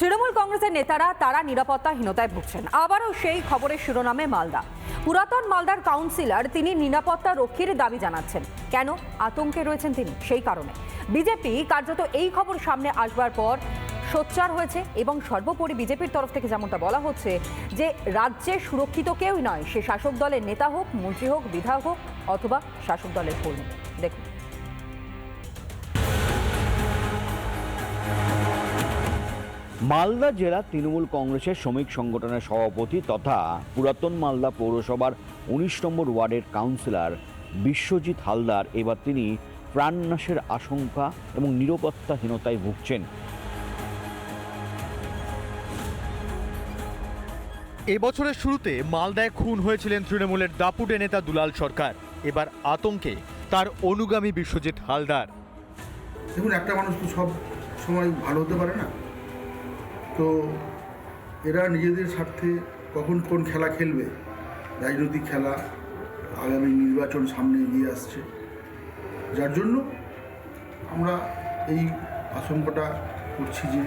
তৃণমূল কংগ্রেসের নেতারা তারা নিরাপত্তাহীনতায় ভুগছেন। আবারও সেই খবরের শিরোনামে মালদা। পুরাতন মালদার কাউন্সিলর তিনি নিরাপত্তা রক্ষীর দাবি জানাচ্ছেন। কেন? আতঙ্কে রয়েছেন তিনি সেই কারণে। বিজেপি কার্যত এই খবর সামনে আসবার পর সোচ্চার হয়েছে এবং সর্বোপরি বিজেপির তরফ থেকে যেমনটা বলা হচ্ছে যে, রাজ্যে সুরক্ষিত কেউই নয়। সে শাসক দলের নেতা হোক, মন্ত্রী হোক, বিধায়ক হোক অথবা শাসক দলের কর্মী। দেখুন। মালদা জেলা তৃণমূল কংগ্রেসের শ্রমিক সংগঠনের সভাপতি তথা পুরাতন মালদা পৌরসভার উনিশ নম্বর ওয়ার্ডের কাউন্সিলর বিশ্বজিৎ হালদার এবার তিনি প্রাণনাশের আশঙ্কা এবং নিরাপত্তাহীনতায় ভুগছেন। এবছরের শুরুতে মালদায় খুন হয়েছিলেন তৃণমূলের দাপুটে নেতা দুলাল সরকার। এবার আতঙ্কে তার অনুগামী বিশ্বজিৎ হালদার। দেখুন একটা মানুষ তো সব সময় ভালো হতে পারে না। তো এরা নিজেদের স্বার্থে কখন কোন খেলা খেলবে, রাজনৈতিক খেলা, আগামী নির্বাচন সামনে এগিয়ে আসছে। যার জন্য আমরা এই আশঙ্কাটা করছি যে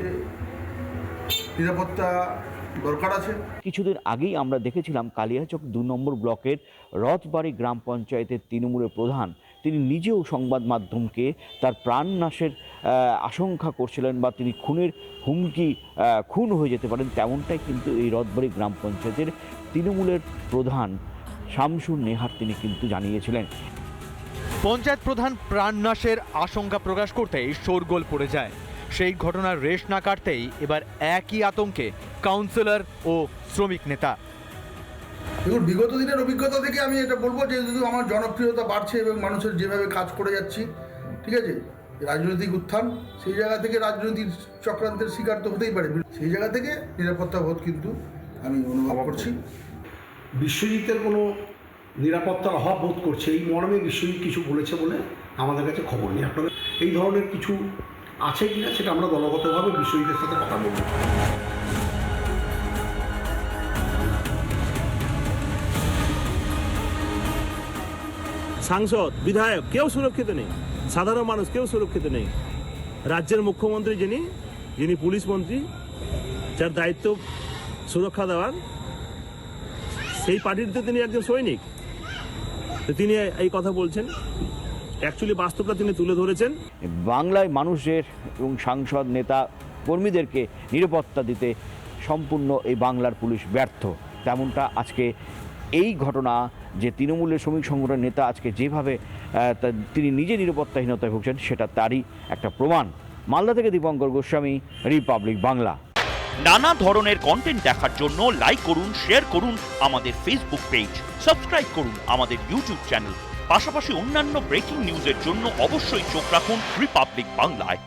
নিরাপত্তা দরকার আছে। কিছুদিন আগেই আমরা দেখেছিলাম কালিয়াচক দু নম্বর ব্লকের রথবাড়ি গ্রাম পঞ্চায়েতের তৃণমূলের প্রধান তিনি নিজেও সংবাদ মাধ্যমকে তার প্রাণনাশের আহ, আশঙ্কা করছিলেন বা তিনি খুনের হুমকি খুন হয়ে যেতে পারেন তেমনটাই কিন্তু এই রথবাড়ি গ্রাম পঞ্চায়েতের তৃণমূলের প্রধান শামসুর নেহার তিনি কিন্তু জানিয়েছিলেন। পঞ্চায়েত প্রধান প্রাণনাশের আশঙ্কা প্রকাশ করতেই শোরগোল পড়ে যায়। সেই ঘটনার রেশ না কাটতেই এবার একই আতঙ্কে কাউন্সিলর ও শ্রমিক নেতা দেখুন বিগত দিনের অভিজ্ঞতা থেকে আমি এটা বলব যে যদি আমার জনপ্রিয়তা বাড়ছে এবং মানুষের যেভাবে কাজ করে যাচ্ছি ঠিক আছে? রাজনৈতিক উত্থান সেই জায়গা থেকে রাজনৈতিক চক্রান্তের শিকার তো হতেই পারে। সেই জায়গা থেকে নিরাপত্তা বোধ কিন্তু আমি অনুভব করছি। বিশ্বজিতের কোনো নিরাপত্তার অভাব বোধ করছে এই মর্মে বিশ্বজিৎ কিছু বলেছে বলে আমাদের কাছে খবর নেই। আপনাদের এই ধরনের কিছু আছে কি না সেটা আমরা দলগতভাবে বিশ্বজিতের সাথে কথা বলব। সাংসদ, বিধায়ক, কেউ সুরক্ষিত নেই। সাধারণ মানুষ, কেউ সুরক্ষিত নেই। রাজ্যের মুখ্যমন্ত্রী যিনি যিনি পুলিশ মন্ত্রী, যার দায়িত্ব সুরক্ষা দেওয়ার, সেই পার্টিতে তিনি একজন সৈনিক। তিনি এই কথা বলছেন। অ্যাকচুয়ালি বাস্তবটা তিনি তুলে ধরেছেন। বাংলায় মানুষের এবং সাংসদ, নেতা, কর্মীদেরকে নিরাপত্তা দিতে সম্পূর্ণ এই বাংলার পুলিশ ব্যর্থ। তেমনটা আজকে এই ঘটনা যে তৃণমূলের শ্রমিক সংগঠনের নেতা আজকে যেভাবে তিনি নিজে নিরাপত্তাহীনতায় ভুগছেন, সেটা তারই একটা প্রমাণ। মালদা থেকে দীপঙ্কর গোস্বামী, রিপাবলিক বাংলা। নানা ধরনের কন্টেন্ট দেখার জন্য লাইক করুন শেয়ার করুন আমাদের ফেসবুক পেজ সাবস্ক্রাইব করুন আমাদের ইউটিউব চ্যানেল পাশাপাশি অন্যান্য ব্রেকিং নিউজের জন্য অবশ্যই চোখ রাখুন রিপাবলিক বাংলায়